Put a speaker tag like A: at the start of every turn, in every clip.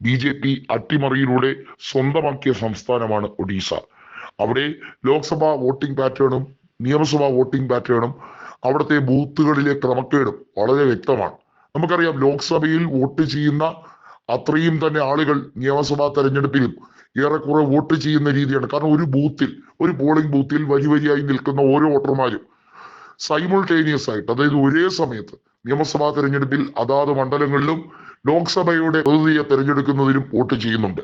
A: B J P അട്ടിമറിയിലൂടെ സ്വന്തമാക്കിയ സംസ്ഥാനമാണ് ഒഡീഷ. അവിടെ ലോക്സഭാ വോട്ടിംഗ് പാറ്റേണും നിയമസഭാ വോട്ടിംഗ് പാറ്റേണും അവിടുത്തെ ബൂത്തുകളിലെ ക്രമക്കേടും വളരെ വ്യക്തമാണ്. നമുക്കറിയാം ലോക്സഭയിൽ വോട്ട് ചെയ്യുന്ന അത്രയും തന്നെ ആളുകൾ നിയമസഭാ തെരഞ്ഞെടുപ്പിലും ഏറെക്കുറെ വോട്ട് ചെയ്യുന്ന രീതിയാണ്. കാരണം ഒരു ബൂത്തിൽ ഒരു പോളിംഗ് ബൂത്തിൽ വരി വരിയായി നിൽക്കുന്ന ഓരോ വോട്ടർമാരും സൈമുൾട്ടേനിയസ് ആയിട്ട് അതായത് ഒരേ സമയത്ത് നിയമസഭാ തെരഞ്ഞെടുപ്പിൽ അതാത് മണ്ഡലങ്ങളിലും ലോക്സഭയുടെ പ്രതിനിധിയെ തെരഞ്ഞെടുക്കുന്നതിനും വോട്ട് ചെയ്യുന്നുണ്ട്.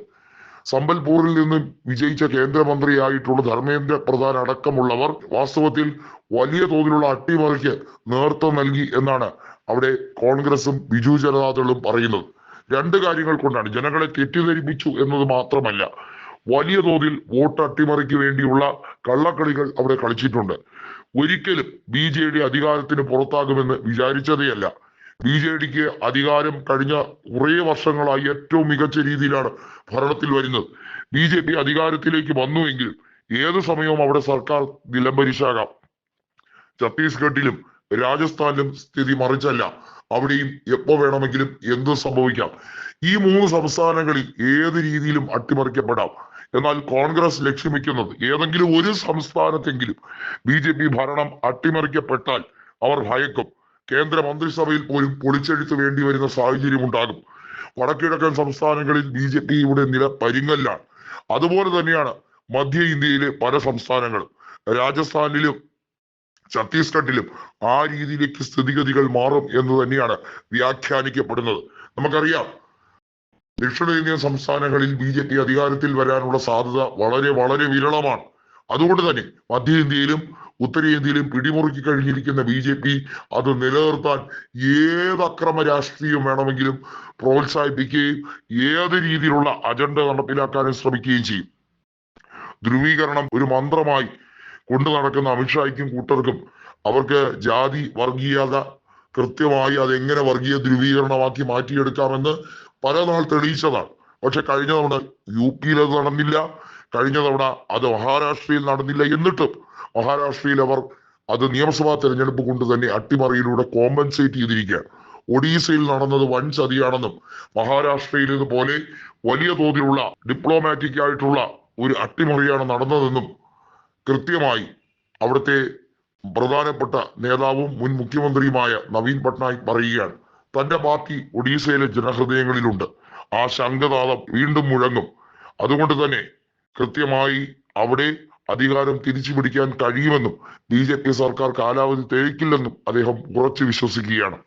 A: സമ്പൽപൂരിൽ നിന്നും വിജയിച്ച കേന്ദ്രമന്ത്രിയായിട്ടുള്ള ധർമ്മേന്ദ്ര പ്രധാൻ അടക്കമുള്ളവർ വാസ്തവത്തിൽ വലിയ തോതിലുള്ള അട്ടിമറിക്ക് നേതൃത്വം നൽകി എന്നാണ് അവിടെ കോൺഗ്രസും ബിജു ജനതാദളും പറയുന്നത്. രണ്ട് കാര്യങ്ങൾ കൊണ്ടാണ്. ജനങ്ങളെ തെറ്റിദ്ധരിപ്പിച്ചു എന്നത് മാത്രമല്ല വലിയ തോതിൽ വോട്ട് അട്ടിമറിക്ക് വേണ്ടിയുള്ള കള്ളക്കളികൾ അവിടെ കളിച്ചിട്ടുണ്ട്. ഒരിക്കലും ബി ജെ ഡി അധികാരത്തിന് പുറത്താകുമെന്ന് വിചാരിച്ചതേയല്ല. ബി ജെ ഡിക്ക് അധികാരം കഴിഞ്ഞ കുറേ വർഷങ്ങളായി ഏറ്റവും മികച്ച രീതിയിലാണ് ഭരണത്തിൽ വരുന്നത്. ബി ജെ പി അധികാരത്തിലേക്ക് വന്നുവെങ്കിൽ ഏത് സമയവും അവിടെ സർക്കാർ നിലംപരിശാകാം. ഛത്തീസ്ഗഡിലും രാജസ്ഥാനിലും സ്ഥിതി മറിച്ചല്ല. അവിടെയും എപ്പോ വേണമെങ്കിലും എന്ത് സംഭവിക്കാം. ഈ മൂന്ന് സംസ്ഥാനങ്ങളിൽ ഏത് രീതിയിലും അട്ടിമറിക്കപ്പെടാം. എന്നാൽ കോൺഗ്രസ് ലക്ഷ്യം വെക്കുന്നത് ഏതെങ്കിലും ഒരു സംസ്ഥാനത്തെങ്കിലും ബി ഭരണം അട്ടിമറിക്കപ്പെട്ടാൽ അവർ ഭയക്കും. കേന്ദ്ര മന്ത്രിസഭയിൽ പോലും പൊളിച്ചെഴുത്ത് വേണ്ടി വരുന്ന സാഹചര്യം ഉണ്ടാകും. വടക്കിഴക്കൻ സംസ്ഥാനങ്ങളിൽ ബി ജെ പിയുടെ നില പരിങ്ങല്ലാണ്. അതുപോലെ തന്നെയാണ് മധ്യ ഇന്ത്യയിലെ പല സംസ്ഥാനങ്ങളും. രാജസ്ഥാനിലും ഛത്തീസ്ഗഡിലും ആ രീതിയിലേക്ക് സ്ഥിതിഗതികൾ മാറും എന്ന് തന്നെയാണ് വ്യാഖ്യാനിക്കപ്പെടുന്നത്. നമുക്കറിയാം ദക്ഷിണേന്ത്യൻ സംസ്ഥാനങ്ങളിൽ ബി ജെ പി അധികാരത്തിൽ വരാനുള്ള സാധ്യത വളരെ വളരെ വിരളമാണ്. അതുകൊണ്ട് തന്നെ മധ്യ ഇന്ത്യയിലും ഉത്തരേന്ത്യയിലും പിടിമുറുക്കി കഴിഞ്ഞിരിക്കുന്ന ബി ജെ പി അത് നിലനിർത്താൻ ഏത് അക്രമ രാഷ്ട്രീയം വേണമെങ്കിലും പ്രോത്സാഹിപ്പിക്കുകയും ഏത് രീതിയിലുള്ള അജണ്ട നടപ്പിലാക്കാനും ശ്രമിക്കുകയും ചെയ്യും. ധ്രുവീകരണം ഒരു മന്ത്രമായി കൊണ്ടു നടക്കുന്ന അമിത്ഷായ്ക്കും കൂട്ടർക്കും അവർക്ക് ജാതി വർഗീയത കൃത്യമായി അതെങ്ങനെ വർഗീയ ധ്രുവീകരണമാക്കി മാറ്റിയെടുക്കാമെന്ന് പല നാൾ തെളിയിച്ചതാണ്. പക്ഷെ കഴിഞ്ഞ തവണ യു പിയിൽ അത് നടന്നില്ല. കഴിഞ്ഞ തവണ അത് മഹാരാഷ്ട്രയിൽ നടന്നില്ല എന്നിട്ടും മഹാരാഷ്ട്രയിൽ അവർ അത് നിയമസഭാ തെരഞ്ഞെടുപ്പ് കൊണ്ട് തന്നെ അട്ടിമറിയിലൂടെ കോമ്പൻസേറ്റ് ചെയ്തിരിക്കുകയാണ്. ഒഡീസയിൽ നടന്നത് വൻ ചതിയാണെന്നും മഹാരാഷ്ട്രയിൽ ഇതുപോലെ വലിയ തോതിലുള്ള ഡിപ്ലോമാറ്റിക് ആയിട്ടുള്ള ഒരു അട്ടിമറിയാണ് നടന്നതെന്നും കൃത്യമായി അവിടുത്തെ പ്രധാനപ്പെട്ട നേതാവും മുൻ മുഖ്യമന്ത്രിയുമായ നവീൻ പട്നായിക് പറയുകയാണ്. തന്റെ പാർട്ടി ഒഡീസയിലെ ജനഹൃദയങ്ങളിലുണ്ട്. ആ ശംഖനാദം വീണ്ടും മുഴങ്ങും. അതുകൊണ്ട് തന്നെ കൃത്യമായി അവിടെ അധികാരം തിരിച്ചു പിടിക്കാൻ കഴിയുമെന്നും ബി ജെ പി സർക്കാർ കാലാവധി തേക്കില്ലെന്നും അദ്ദേഹം ഉറച്ചു വിശ്വസിക്കുകയാണ്.